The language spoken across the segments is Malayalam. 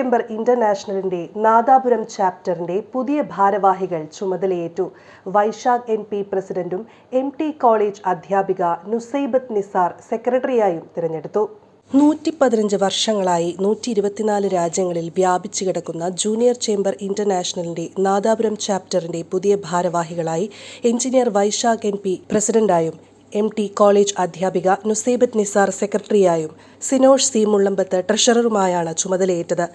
ചേംബർ ഇന്റർനാഷണലിന്റെ നാദാപുരം ചാപ്റ്ററിന്റെ പുതിയ ഭാരവാഹികൾ ചുമതലയേറ്റു. വൈശാഖ് എൻ പി പ്രസിഡന്റും എം ടി കോളേജ് അധ്യാപിക നുസൈബത്ത് നിസാർ സെക്രട്ടറിയായും തിരഞ്ഞെടുത്തു. നൂറ്റി പതിനഞ്ച് വർഷങ്ങളായി നൂറ്റി ഇരുപത്തിനാല് രാജ്യങ്ങളിൽ വ്യാപിച്ചു കിടക്കുന്ന ജൂനിയർ ചേംബർ ഇന്റർനാഷണലിന്റെ നാദാപുരം ചാപ്റ്ററിന്റെ പുതിയ ഭാരവാഹികളായി എഞ്ചിനീയർ വൈശാഖ് എൻ പി പ്രസിഡന്റായും എം ടി കോളേജ് അധ്യാപിക നുസൈബത്ത് നിസാർ സെക്രട്ടറിയായും സിനോഷ് സി മുള്ളമ്പത്ത് ട്രഷററുമായാണ് ചുമതലയേറ്റത്.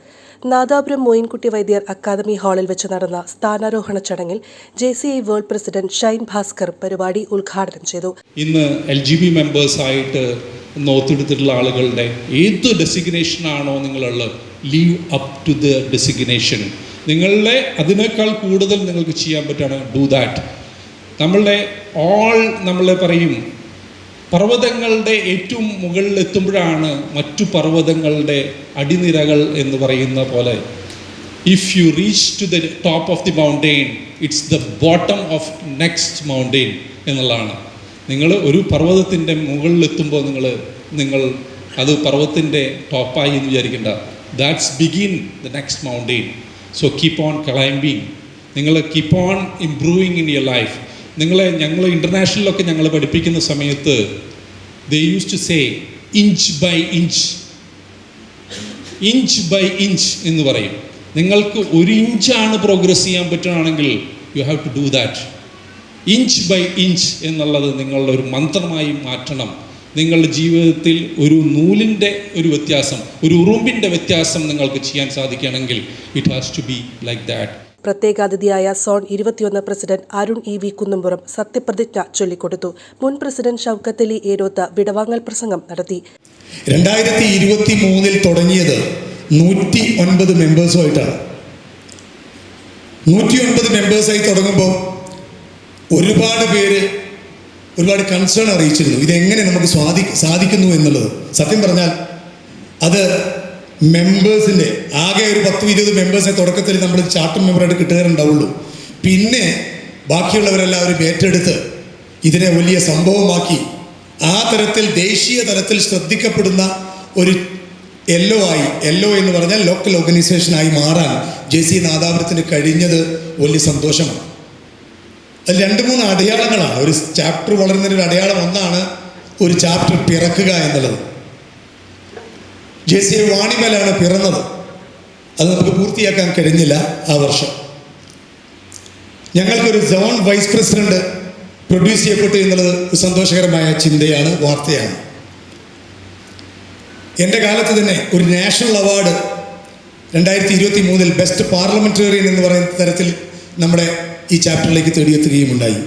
നാദാപുരം മോയിൻകുട്ടി വൈദ്യർ അക്കാദമി ഹാളിൽ വെച്ച് നടന്ന സ്ഥാനാരോഹണ ചടങ്ങിൽ J C I world president Shine Bhaskar പരിപാടി ഉദ്ഘാടനം ചെയ്തു. ഇന്ന് എൽ ജി ബി മെമ്പേഴ്സായിട്ട് നോത്തെടുത്തിട്ടുള്ള ആളുകളുടെ ഏത് ഡെസിഗ്നേഷനാണോ നിങ്ങളുള്ളത് leave up to the designation. നിങ്ങളുടെ അതിനേക്കാൾ കൂടുതൽ നിങ്ങൾക്ക് ചെയ്യാൻ പറ്റുകയാണ് ഡു ദാറ്റ്. നമ്മളുടെ ഓൾ നമ്മളെ പറയും പർവതങ്ങളുടെ ഏറ്റവും മുകളിൽ എത്തുമ്പോഴാണ് മറ്റു പർവതങ്ങളുടെ അടിനിരകൾ എന്ന് പറയുന്ന പോലെ. If you reach to the top of the mountain it's the bottom of next mountain എന്നുള്ളതാണ്. നിങ്ങൾ ഒരു പർവതത്തിന്റെ മുകളിലെത്തുമ്പോൾ നിങ്ങൾ നിങ്ങൾ അത് പർവതത്തിന്റെ ടോപ്പായി എന്ന് വിചാരിക്കേണ്ട. That's begin the next mountain so keep on climbing നിങ്ങൾ keep on improving in your life നിങ്ങളെ ഞങ്ങൾ ഇന്റർനാഷണലിലൊക്കെ ഞങ്ങൾ പഠിപ്പിക്കുന്ന സമയത്ത് they use to say inch by inch inch by inch എന്ന് പറയും. നിങ്ങൾക്ക് ഒരു ഇഞ്ചാണ് പ്രോഗ്രസ് ചെയ്യാൻ പറ്റുകയാണെങ്കിൽ you have to do that inch by inch എന്നുള്ളത് നിങ്ങളുടെ ഒരു മന്ത്രമായി മാറ്റണം. നിങ്ങളുടെ ജീവിതത്തിൽ ഒരു നൂലിന്റെ ഒരു വ്യത്യാസം ഒരു ഉറുമ്പിന്റെ വ്യത്യാസം നിങ്ങൾക്ക് ചെയ്യാൻ സാധിക്കുകയാണെങ്കിൽ it has to be like that പ്രത്യേക അതിഥിയായ സോൺ ഇരുപത്തിയൊന്ന് president Arun E V Kunnampuram സത്യപ്രതിജ്ഞ ചൊല്ലിക്കൊടുത്തു. മുൻ പ്രസിഡന്റ് ഷൌക്കത്ത് അലി ഏരോത്ത് വിടവാങ്ങൽ പ്രസംഗം നടത്തി. രണ്ടായിരത്തി ഇരുപത്തി മൂന്നിൽ തുടങ്ങിയത് നൂറ്റി ഒൻപത് മെമ്പേഴ്സുമായിട്ടാണ് നൂറ്റി ഒൻപത് മെമ്പേഴ്സായി തുടങ്ങുമ്പോൾ ഒരുപാട് പേര് ഒരുപാട് കൺസേൺ അറിയിച്ചിരുന്നു. ഇതെങ്ങനെ നമുക്ക് സ്വാധി സാധിക്കുന്നു എന്നുള്ളത്? സത്യം പറഞ്ഞാൽ അത് മെമ്പേഴ്സിന്റെ ആകെ ഒരു പത്ത് ഇരുപത് മെമ്പേഴ്സിനെ തുടക്കത്തിൽ നമ്മൾ ചാർട്ടർ മെമ്പറായിട്ട് കിട്ടുകയുണ്ടാവുള്ളൂ പിന്നെ ബാക്കിയുള്ളവരെല്ലാവരും ഏറ്റെടുത്ത് ഇതിനെ വലിയ സംഭവമാക്കി. ആ തരത്തിൽ ദേശീയ തലത്തിൽ ശ്രദ്ധിക്കപ്പെടുന്ന ഒരു എല്ലോ ആയി എല്ലോ എന്ന് പറഞ്ഞാൽ ലോക്കൽ ഓർഗനൈസേഷനായി മാറാൻ ജെ സി നാദാപുരത്തിന് കഴിഞ്ഞത് വലിയ സന്തോഷമാണ്. അത് രണ്ട് മൂന്ന് അടയാളങ്ങളാണ്. ഒരു ചാപ്റ്റർ വളരുന്നതിന്റെ അടയാളം ഒന്നാണ് ഒരു ചാപ്റ്റർ പിറക്കുക എന്നുള്ളത്. ജെ സി വാണിമലാണ് പിറന്നത്. അത് നമുക്ക് പൂർത്തിയാക്കാൻ കഴിഞ്ഞില്ല ആ വർഷം. ഞങ്ങൾക്കൊരു സോൺ വൈസ് പ്രസിഡന്റ് പ്രൊഡ്യൂസ് ചെയ്യപ്പെട്ടു എന്നുള്ളത് സന്തോഷകരമായ ചിന്തയാണ് വാർത്തയാണ്. എന്റെ കാലത്ത് തന്നെ ഒരു നാഷണൽ അവാർഡ് രണ്ടായിരത്തി ഇരുപത്തി മൂന്നിൽ ബെസ്റ്റ് പാർലമെന്റേറിയൻ എന്ന് പറയുന്ന തരത്തിൽ നമ്മുടെ ഈ ചാപ്റ്ററിലേക്ക് തേടിയെത്തുകയും ഉണ്ടായി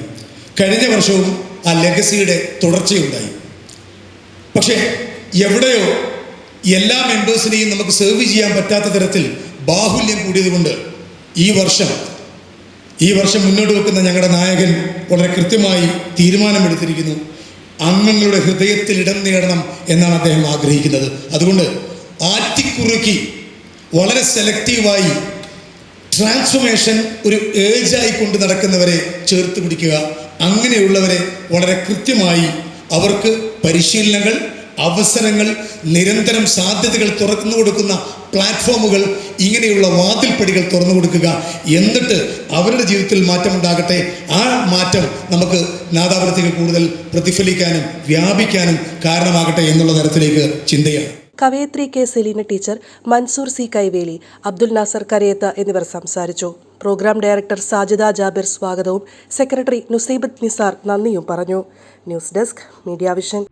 കഴിഞ്ഞ വർഷവും ആ ലെഗസിയുടെ തുടർച്ചയുണ്ടായി. പക്ഷേ എവിടെയോ എല്ലാ മെമ്പേഴ്സിനെയും നമുക്ക് സെർവ് ചെയ്യാൻ പറ്റാത്ത തരത്തിൽ ബാഹുല്യം കൂടിയതുകൊണ്ട് ഈ വർഷം ഈ വർഷം മുന്നോട്ട് വെക്കുന്ന ഞങ്ങളുടെ നായകൻ വളരെ കൃത്യമായി തീരുമാനമെടുത്തിരിക്കുന്നു. അംഗങ്ങളുടെ ഹൃദയത്തിൽ ഇടം നേടണം എന്നാണ് അദ്ദേഹം ആഗ്രഹിക്കുന്നത്. അതുകൊണ്ട് ആറ്റിക്കുറുക്കി വളരെ സെലക്റ്റീവായി ട്രാൻസ്ഫോർമേഷൻ ഒരു ഏജായി കൊണ്ട് നടക്കുന്നവരെ ചേർത്ത് പിടിക്കുക. അങ്ങനെയുള്ളവരെ വളരെ കൃത്യമായി അവർക്ക് പരിശീലനങ്ങൾ അവസരങ്ങൾ നിരന്തരം സാധ്യതകൾ തുറന്നു കൊടുക്കുന്ന പ്ലാറ്റ്ഫോമുകൾ ഇങ്ങനെയുള്ള വാതിൽപ്പടികൾ തുറന്നു കൊടുക്കുക. എന്നിട്ട് അവരുടെ ജീവിതത്തിൽ മാറ്റം ഉണ്ടാകട്ടെ ആ മാറ്റം നമുക്ക് നാദാപുരത്തേക്ക് കൂടുതൽ പ്രതിഫലിക്കാനും വ്യാപിക്കാനും കാരണമാകട്ടെ എന്നുള്ള തരത്തിലേക്ക് ചിന്തയാണ്. കവയത്രി K Selina teacher Mansoor C Kaiveli Abdul Nasar Karayath എന്നിവർ സംസാരിച്ചു. പ്രോഗ്രാം ഡയറക്ടർ സാജിദ ജാബിർ സ്വാഗതവും സെക്രട്ടറി നുസൈബത്ത് നിസാർ നന്ദിയും പറഞ്ഞു. News desk media vision.